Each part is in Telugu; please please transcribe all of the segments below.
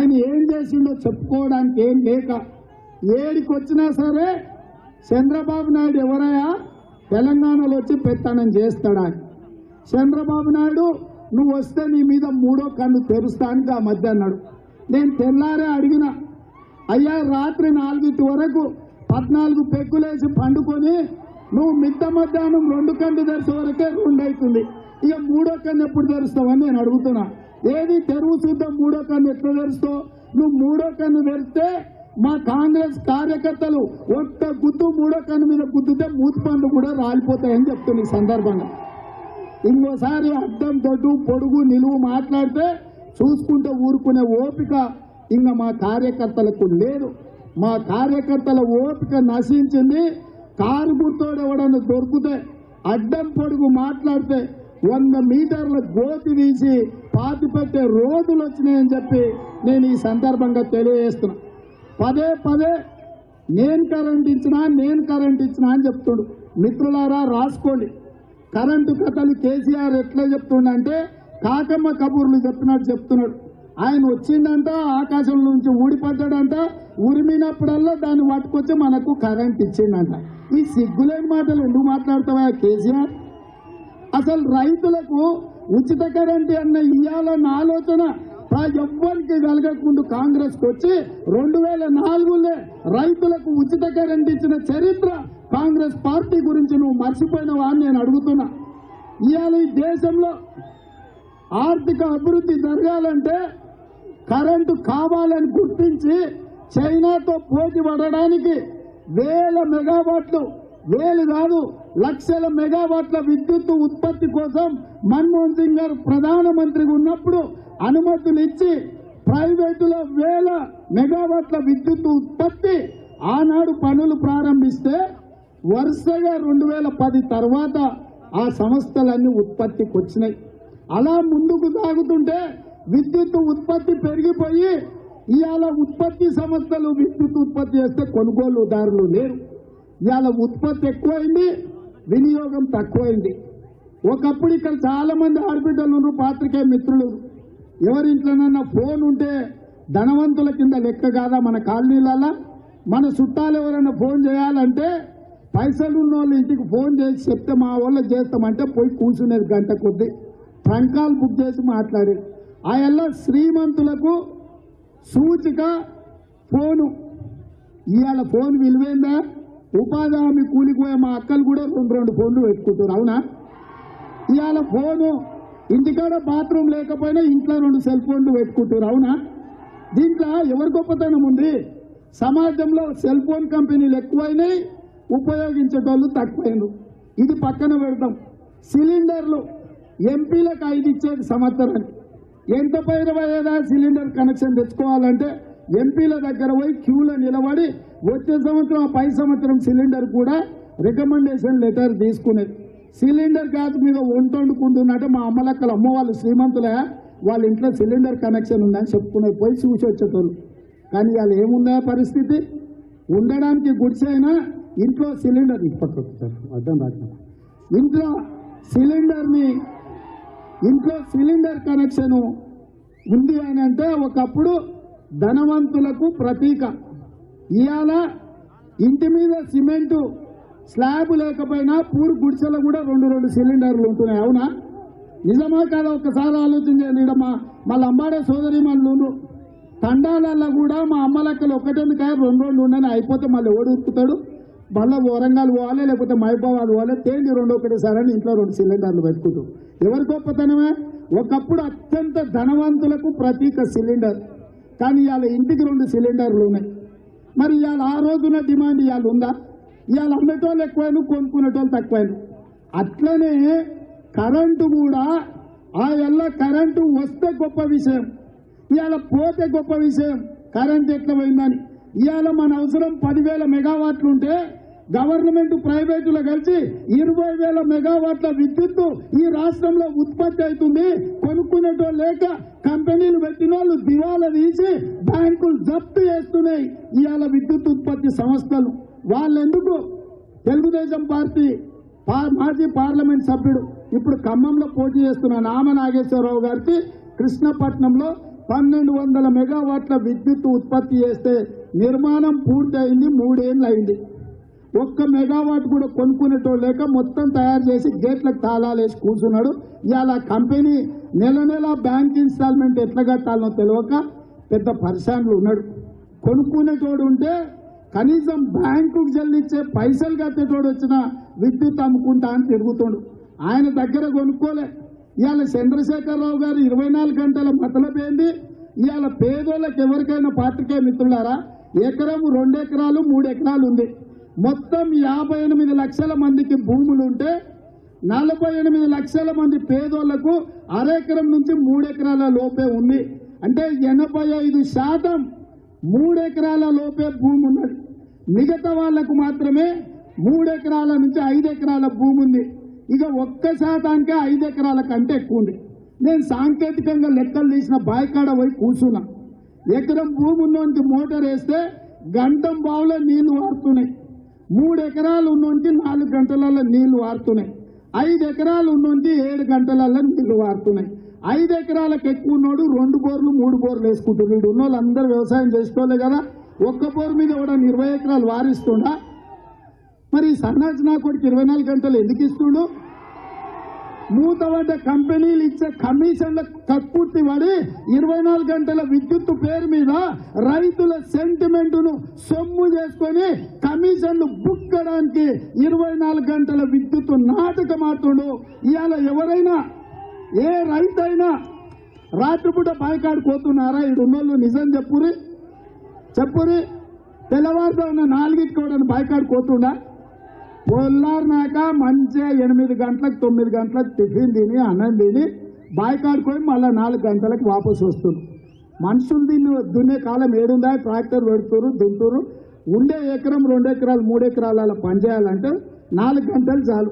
ఆయన ఏం చేసిండో చెప్పుకోవడానికి ఏం లేక ఏడికి వచ్చినా సరే చంద్రబాబు నాయుడు ఎవరయ్యా? తెలంగాణలో వచ్చి పెత్తనం చేస్తాడా? అని. చంద్రబాబు నాయుడు నువ్వు వస్తే నీ మీద మూడో కన్ను తెరుస్తానికి ఆ మధ్య అన్నాడు. నేను తెల్లారే అడిగిన అయ్యా రాత్రి నాలుగింటి వరకు పద్నాలుగు పెక్కులేసి పండుకొని నువ్వు మిద్ద మధ్యాహ్నం రెండు కన్ను తెరిచే వరకే రెండు అవుతుంది ఇక మూడో కన్ను ఎప్పుడు తెరుస్తావని నేను అడుగుతున్నా. ఏది తెరువు చూద్దాం మూడో కన్ను ఎట్లా తెరుస్తావు? నువ్వు మూడో కన్ను తెరిస్తే మా కాంగ్రెస్ కార్యకర్తలు ఒక్క గుద్దు మూడో కన్ను మీద గుద్దుతే మూతి పండ్లు కూడా రాలిపోతాయని చెప్తుంది ఈ సందర్భంగా. ఇంకోసారి అడ్డం దొడ్డు పొడుగు నిలువు మాట్లాడితే చూసుకుంటూ ఊరుకునే ఓపిక ఇంకా మా కార్యకర్తలకు లేదు. మా కార్యకర్తల ఓపిక నశించింది. కారు గుర్తోడు ఎవడన్నా దొరికితే అడ్డం పొడుగు మాట్లాడితే వంద మీటర్ల గోతి తీసి పాతి పెట్టే రోజులు వచ్చినాయని చెప్పి నేను ఈ సందర్భంగా తెలియజేస్తున్నా. పదే పదే నేను కరెంట్ ఇచ్చినా నేను కరెంట్ ఇచ్చినా అని చెప్తుడు. మిత్రులారా రాసుకోండి. కరెంటు కథలు కేసీఆర్ ఎట్లా చెప్తుండంటే కాకమ్మ కబూర్లు చెప్పినట్టు చెప్తున్నాడు. ఆయన వచ్చిందంట ఆకాశం నుంచి ఊడిపడ్డాడంట ఉరిమినప్పుడల్లా దాన్ని పట్టుకొచ్చి మనకు కరెంట్ ఇచ్చిండంట. ఈ సిగ్గులేని మాటలు ఎందుకు మాట్లాడతావా కేసీఆర్? అసలు రైతులకు ఉచిత కరెంట్ అన్న ఇయ్యాలన్న ఆలోచన ఎవ్వరికి కలగకుండా కాంగ్రెస్ వచ్చి రెండు వేల నాలుగులే రైతులకు ఉచిత కరెంట్ ఇచ్చిన చరిత్ర కాంగ్రెస్ పార్టీ గురించి నువ్వు మర్చిపోయినవా అని నేను అడుగుతున్నా. ఇవాళ ఈ దేశంలో ఆర్థిక అభివృద్ధి జరగాలంటే కరెంటు కావాలని గుర్తించి చైనాతో పోటీ పడడానికి వేల మెగావాట్లు వేలు కాదు లక్షల మెగావాట్ల విద్యుత్ ఉత్పత్తి కోసం మన్మోహన్ సింగ్ గారు ప్రధానమంత్రిగా ఉన్నప్పుడు అనుమతులు ఇచ్చి ప్రైవేటులో వేల మెగావాట్ల విద్యుత్ ఉత్పత్తి ఆనాడు పనులు ప్రారంభిస్తే వరుసగా రెండు వేల పది తర్వాత ఆ సంస్థలన్నీ ఉత్పత్తికి వచ్చినాయి. అలా ముందుకు సాగుతుంటే విద్యుత్ ఉత్పత్తి పెరిగిపోయి ఇవాళ ఉత్పత్తి సంస్థలు విద్యుత్ ఉత్పత్తి చేస్తే కొనుగోలుదారులు లేరు. ఇవాళ ఉత్పత్తి ఎక్కువైంది వినియోగం తక్కువైంది. ఒకప్పుడు ఇక్కడ చాలా మంది ఆడబిడ్డలు ఉన్నారు పాత్రికే మిత్రులు ఎవరింట్లోనన్నా ఫోన్ ఉంటే ధనవంతుల కింద లెక్క కాదా మన కాలనీలలో మన చుట్టాలు ఎవరైనా ఫోన్ చేయాలంటే పైసలు ఉన్న వాళ్ళ ఇంటికి ఫోన్ చేసి చెప్తే మా వాళ్ళు చేస్తామంటే పోయి కూర్చునేది గంట కొద్ది. ట్రంకాలు బుక్ చేసి మాట్లాడేది ఆ శ్రీమంతులకు సూచిక ఫోను. ఇవాళ ఫోన్ విలువైందా? ఉపాధి హామీ కూలికి పోయే మా అక్కలు కూడా రెండు రెండు ఫోన్లు పెట్టుకుంటారు అవునా? ఇవాళ ఫోను ఇంటికాడ బాత్రూమ్ లేకపోయినా ఇంట్లో రెండు సెల్ ఫోన్లు పెట్టుకుంటారు అవునా? దీంట్లో ఎవరి గొప్పతనం ఉంది? సమాజంలో సెల్ ఫోన్ కంపెనీలు ఎక్కువైనాయి ఉపయోగించేటోళ్ళు తక్కువైనరు. ఇది పక్కన పెడతాం సిలిండర్లు ఎంపీలకు ఐదు ఇచ్చేది సంవత్సరానికి. ఎంత పైన పోయేదా సిలిండర్ కనెక్షన్ తెచ్చుకోవాలంటే ఎంపీల దగ్గర పోయి క్యూలో నిలబడి వచ్చే సంవత్సరం ఆ పై సంవత్సరం సిలిండర్ కూడా రికమెండేషన్ లెటర్ తీసుకునేది. సిలిండర్ గ్యాస్ మీద వంట వండుకుంటున్నట్టే మా అమ్మలక్కలు అమ్మ వాళ్ళు శ్రీమంతులే వాళ్ళ ఇంట్లో సిలిండర్ కనెక్షన్ ఉందని చెప్పుకునే పోయి చూసి వచ్చేటోళ్ళు. కానీ వాళ్ళు ఏముందా పరిస్థితి? ఉండడానికి గుడిసైనా ఇంట్లో సిలిండర్ ఇప్పటికి అర్థం రాదు ఇంట్లో సిలిండర్ని ఇంట్లో సిలిండర్ కనెక్షను ఉంది అని అంటే ఒకప్పుడు ధనవంతులకు ప్రతీక. ఇవాళ ఇంటి మీద సిమెంటు స్లాబ్ లేకపోయినా పూర్ గుడిసెలో కూడా రెండు రెండు సిలిండర్లు ఉంటున్నాయి. అవునా? నిజమా కాదా? ఒక్కసారి ఆలోచన చేయండి. ఈడ మా మళ్ళీ అమ్మాడే సోదరి మళ్ళీ తండాలల్లో కూడా మా అమ్మలక్కలు ఒక్కటెందుకాయ రెండు రెండు ఉన్నాయని అయిపోతే మళ్ళీ ఓడి ఉరుకుతాడు? మళ్ళీ వరంగల్ పోవాలి లేకపోతే మహబూబాబాద్ పోవాలి తేండి రెండు ఒకటేసారి అని ఇంట్లో రెండు సిలిండర్లు పెట్టుకుంటాం. ఎవరి గొప్పతనమే? ఒకప్పుడు అత్యంత ధనవంతులకు ప్రతీక సిలిండర్. కానీ వాళ్ళ ఇంటికి రెండు సిలిండర్లు ఉన్నాయి. మరి ఇవాళ ఆ రోజున డిమాండ్ ఇవాళ ఉందా? ఇవాళ అమ్మేటోళ్ళు ఎక్కువైనా కొనుక్కునేటోళ్ళు తక్కువైనా? అట్లనే కరెంటు కూడా ఆ ఎల్ల కరెంటు వస్తే గొప్ప విషయం. ఇవాళ పోతే గొప్ప విషయం. కరెంట్ ఎట్లా పోయిందని? ఇవాళ మన అవసరం పదివేల మెగావాట్లు ఉంటే గవర్నమెంట్ ప్రైవేటులు కలిసి ఇరవై వేల మెగావాట్ల విద్యుత్తు ఈ రాష్ట్రంలో ఉత్పత్తి అవుతుంది. కొనుక్కునేటో లేక కంపెనీలు పెట్టిన వాళ్ళు దివాలా తీసి బ్యాంకులు జప్తు చేస్తున్నాయి ఇవాళ విద్యుత్ ఉత్పత్తి సంస్థలు. వాళ్ళెందుకు? తెలుగుదేశం పార్టీ మాజీ పార్లమెంట్ సభ్యుడు. ఇప్పుడు ఖమ్మంలో పోటీ చేస్తున్న నామ నాగేశ్వరరావు గారికి కృష్ణపట్నంలో పన్నెండు వందల మెగావాట్ల విద్యుత్ ఉత్పత్తి చేస్తే నిర్మాణం పూర్తయింది మూడేళ్ళు అయింది. ఒక్క మెగావాట్ కూడా కొనుక్కునేటో లేక మొత్తం తయారు చేసి గేట్లకు తాళాలు వేసి కూర్చున్నాడు. ఇవాళ కంపెనీ నెల నెల బ్యాంక్ ఇన్స్టాల్మెంట్ ఎట్లా కట్టాలనో తెలియక పెద్ద పరిశాన్లు ఉన్నాడు. కొనుక్కునేటోడు ఉంటే కనీసం బ్యాంకుకు చెల్లించే పైసలు కట్టేటోడు వచ్చిన విద్యుత్ అమ్ముకుంటా అని తిరుగుతుండు. ఆయన దగ్గర కొనుక్కోలే. ఇవాళ చంద్రశేఖరరావు గారు ఇరవై నాలుగు గంటల మతలబేంది ఇవాళ పేదోళ్ళకి ఎవరికైనా పాత్రికే మిత్రులారా ఎకరం రెండు ఎకరాలు మూడు ఎకరాలు ఉంది. మొత్తం యాభై ఎనిమిది లక్షల మందికి భూములు ఉంటే నలభై ఎనిమిది లక్షల మంది పేదోళ్ళకు అరెకరం నుంచి మూడెకరాల లోపే ఉంది. అంటే ఎనభై ఐదు శాతం మూడెకరాల లోపే భూమి ఉన్నది మిగతా వాళ్ళకు మాత్రమే మూడెకరాల నుంచి ఐదు ఎకరాల భూమి ఉంది ఇక ఒక్క శాతానికే ఐదు ఎకరాల కంటే ఎక్కువ ఉంది నేను సాంకేతికంగా లెక్కలు తీసిన బాయికాడ పోయి కూర్చున్నా. ఎకరం భూమి ఉన్నోనికి మోటార్ వేస్తే గంటం బావులో నీళ్ళు వారుతున్నాయి. మూడు ఎకరాలు ఉన్నోనికి నాలుగు గంటలలో నీళ్ళు వారుతున్నాయి. ఐదు ఎకరాలు ఉన్నోనికి ఏడు గంటలలో నీళ్ళు వారుతున్నాయి. ఐదు ఎకరాలకు ఎక్కువ ఉన్నోడు రెండు బోర్లు మూడు బోర్లు వేసుకుంటున్నాడు. వీడు ఉన్నోళ్ళు అందరూ వ్యవసాయం చేసుకోలే కదా. ఒక్క బోర్ మీద కూడా ఇరవై ఎకరాలు వారిస్తుండా? మరి సన్నాజ్ నా కొడుకు ఇరవై నాలుగు గంటలు ఎందుకు ఇస్తుండో? మూతపడ్డ కంపెనీలు ఇచ్చే కమిషన్ల కక్కుర్తి పడి ఇరవై నాలుగు గంటల విద్యుత్ పేరు మీద రైతుల సెంటిమెంటును సొమ్ము చేసుకొని కమిషన్లు బుక్కడానికి ఇరవై నాలుగు గంటల విద్యుత్ నాటకమాడుతుండు ఇవాళ ఎవరైనా ఏ రైతైనా రాత్రిపూట బాయికాడు పోతున్నారా ఈడున్నోళ్ళు నిజం చెప్పురి చెప్పురి ఉన్న నాలుగింటికి కూడా బాయికాడు పోతుండా పొల్లారినాక మంచిగా ఎనిమిది గంటలకు తొమ్మిది గంటలకు టిఫిన్ తిని అన్నం తిని బాయికాడుకొని మళ్ళీ నాలుగు గంటలకు వాపసు వస్తుంది. మనుషులు దీన్ని దున్నే కాలం ఏడుందా? ట్రాక్టర్ పెడుతురు దుంతురు ఉండే ఎకరం రెండు ఎకరాలు మూడు ఎకరాలు అలా పనిచేయాలంటే నాలుగు గంటలు చాలు.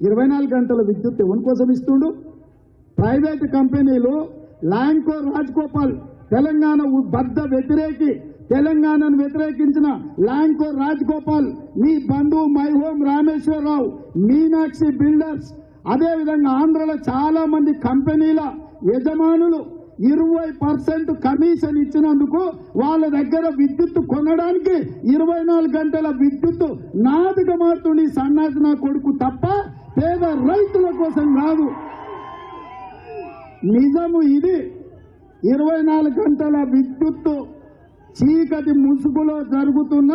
ఇరవై నాలుగు గంటల విద్యుత్ ఎవరి కోసం ఇస్తుండు? ప్రైవేట్ కంపెనీలు ల్యాంకో రాజ్గోపాల్ తెలంగాణ బద్ద వ్యతిరేకి తెలంగాణను వ్యతిరేకించిన ల్యాంకో రాజ్గోపాల్ మీ బంధువు My Home Rameshwara Rao Meenakshi Builders అదేవిధంగా ఆంధ్రలో చాలా మంది కంపెనీల యజమానులు ఇరవై పర్సెంట్ కమిషన్ ఇచ్చినందుకు వాళ్ళ దగ్గర విద్యుత్ కొనడానికి ఇరవై నాలుగు గంటల విద్యుత్ నాదిక సన్నాసి నా కొడుకు తప్ప పేద రైతుల కోసం కాదు. నిజము ఇది. ఇరవై నాలుగు గంటల విద్యుత్తు చీకటి ముసుగులో జరుగుతున్న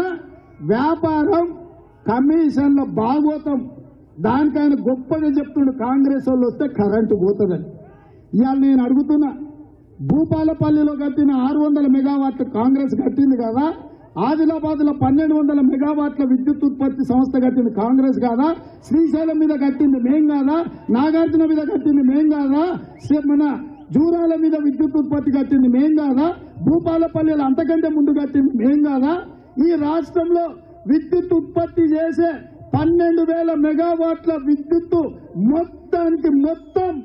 వ్యాపారం కమిషన్ల భాగోతం. దానికైన గొప్పగా చెప్తుండు కాంగ్రెస్ వాళ్ళు వస్తే కరెంటు పోతుందని. ఇవాళ నేను అడుగుతున్నా భూపాలపల్లిలో కట్టిన ఆరు వందల మెగావాట్లు కాంగ్రెస్ కట్టింది కదా? ఆదిలాబాద్లో పన్నెండు వందల మెగావాట్ల విద్యుత్ ఉత్పత్తి సంస్థ కట్టింది కాంగ్రెస్ కాదా? శ్రీశైలం మీద కట్టింది మేం కాదా? నాగార్జున మీద కట్టింది మేం కాదా? మన జూరాల మీద విద్యుత్ ఉత్పత్తి కట్టింది. మేం కాదా? భూపాలపల్లిలో అంతకంటే ముందు కట్టింది. మేం కాదా? ఈ రాష్ట్రంలో విద్యుత్ ఉత్పత్తి చేసే పన్నెండు వేల మెగావాట్ల విద్యుత్తు మొత్తానికి మొత్తం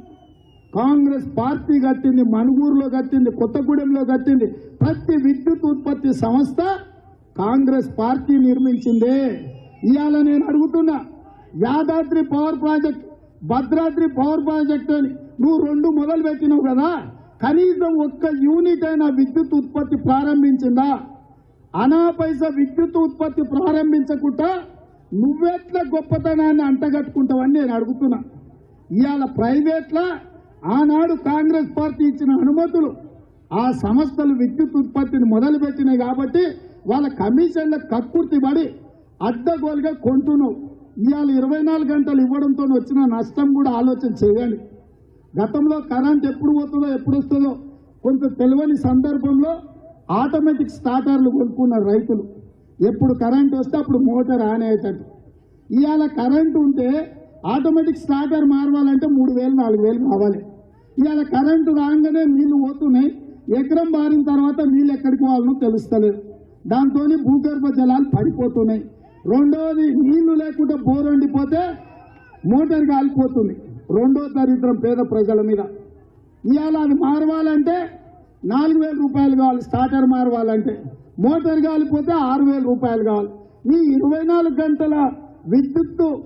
కాంగ్రెస్ పార్టీ కట్టింది మణుగూరులో కట్టింది కొత్తగూడెంలో కట్టింది. ప్రతి విద్యుత్ ఉత్పత్తి సంస్థ కాంగ్రెస్ పార్టీ నిర్మించిందే. ఇవాళ నేను అడుగుతున్నా Yadadri power project Bhadradri power project అని నువ్వు రెండు మొదలు పెట్టినావు కదా. కనీసం ఒక్క యూనిట్ అయినా విద్యుత్ ఉత్పత్తి ప్రారంభించిందా? అనాపైస విద్యుత్ ఉత్పత్తి ప్రారంభించకుండా నువ్వెట్లా గొప్పతనాన్ని అంటగట్టుకుంటావని నేను అడుగుతున్నా. ఇవాళ ప్రైవేట్ల ఆనాడు కాంగ్రెస్ పార్టీ ఇచ్చిన అనుమతులు ఆ సంస్థలు విద్యుత్ ఉత్పత్తిని మొదలుపెట్టినాయి కాబట్టి వాళ్ళ కమిషన్ల కక్కుర్తి పడి అడ్డగోలుగా కొంటున్నావు. ఇవాళ ఇరవై నాలుగు గంటలు ఇవ్వడంతో వచ్చిన నష్టం కూడా ఆలోచన చేయండి. గతంలో కరెంట్ ఎప్పుడు పోతుందో ఎప్పుడు వస్తుందో కొంత తెలియని సందర్భంలో ఆటోమేటిక్ స్టార్టర్లు కొనుక్కున్నారు రైతులు. ఎప్పుడు కరెంట్ వస్తే అప్పుడు మోటార్ ఆన్ అయ్యేటట్టు. ఇవాళ కరెంట్ ఉంటే ఆటోమేటిక్ స్టార్టర్ మారవాలంటే మూడు వేలు నాలుగు వేలు కావాలి. ఇవాళ కరెంటు రాగానే నీళ్ళు పోతున్నాయి. ఎకరం బారిన తర్వాత నీళ్ళు ఎక్కడికి వాళ్ళను తెలుస్తలేదు. దాంతో భూగర్భ జలాలు పడిపోతున్నాయి. రెండవది నీళ్ళు లేకుండా బోర్ వండిపోతే మోటార్ కాలిపోతుంది. రెండో దరిద్రం పేద ప్రజల మీద. ఇవాళ అది మారవాలంటే నాలుగు వేల రూపాయలు కావాలి స్టార్టర్ మారవాలంటే. మోటార్ కాలిపోతే ఆరు వేల రూపాయలు కావాలి. మీ ఇరవై నాలుగు గంటల విద్యుత్తు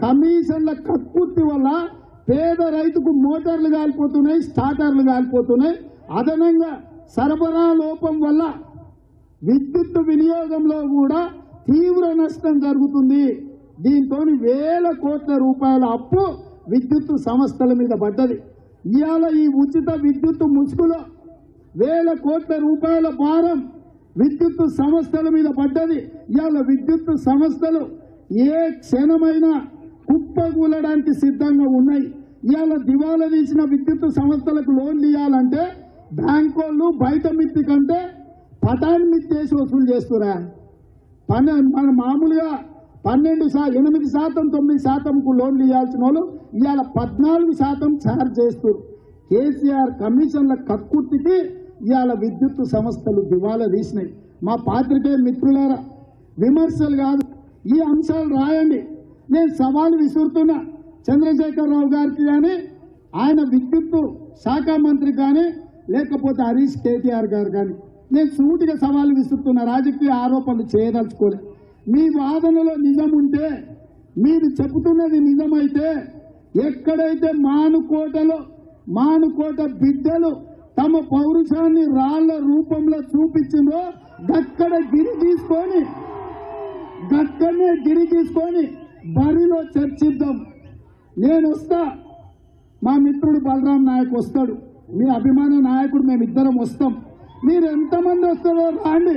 కమిషన్ల కక్కుర్తి వల్ల పేద రైతుకు మోటార్లు కాలిపోతున్నాయి స్టార్టర్లు కాలిపోతున్నాయి. అదనంగా సరఫరా లోపం వల్ల విద్యుత్ వినియోగంలో కూడా తీవ్ర నష్టం జరుగుతుంది. దీంతో వేల కోట్ల రూపాయల అప్పు విద్యుత్ సంస్థల మీద పడ్డది. ఇవాళ ఈ ఉచిత విద్యుత్ ముసుగులో వేల కోట్ల రూపాయల భారం విద్యుత్ సంస్థల మీద పడ్డది. ఇవాళ విద్యుత్ సంస్థలు ఏ క్షణమైనా కుప్పగూలడానికి సిద్ధంగా ఉన్నాయి. ఇవాళ దివాలా తీసిన విద్యుత్ సంస్థలకు లోన్లు ఇవ్వాలంటే బ్యాంకోళ్ళు బయట మిత్తి కంటే పటాన్ మిత్తి వేసి వసూలు చేస్తురా పని మన మామూలుగా పన్నెండు శా ఎనిమిది శాతం తొమ్మిది శాతంకు లోన్లు ఇవ్వాల్సిన వాళ్ళు ఇవాళ పద్నాలుగు శాతం ఛార్జ్ చేస్తారు కేసీఆర్ కమిషన్ల కక్కుర్తికి ఇవాళ విద్యుత్ సంస్థలు దివాలా తీసినాయి. మా పాత్రికే మిత్రులారా విమర్శలు కాదు. ఈ అంశాలు రాయండి. నేను సవాలు విసురుతున్నా. చంద్రశేఖరరావు గారికి కానీ ఆయన విద్యుత్ శాఖ మంత్రి కానీ లేకపోతే హరీష్ కేటీఆర్ గారు కానీ నేను సూటిగా సవాలు విసురుతున్న. రాజకీయ ఆరోపణలు చేయదలుచుకోలేదు మీ వాదనలో నిజం ఉంటే మీరు చెబుతున్నది నిజమైతే ఎక్కడైతే మానుకోటలో మానుకోట బిడ్డలు తమ పౌరుషాన్ని రాళ్ళ రూపంలో చూపించిందో గక్కడ గిరి తీసుకొని గక్కడనే గిరి తీసుకొని బరిలో చర్చిద్దాం. నేను వస్తా మా మిత్రుడు బలరాం నాయక్ వస్తాడు. మీ అభిమాన నాయకుడు మేమిద్దరం వస్తాం. మీరు ఎంతమంది వస్తారో రాండి.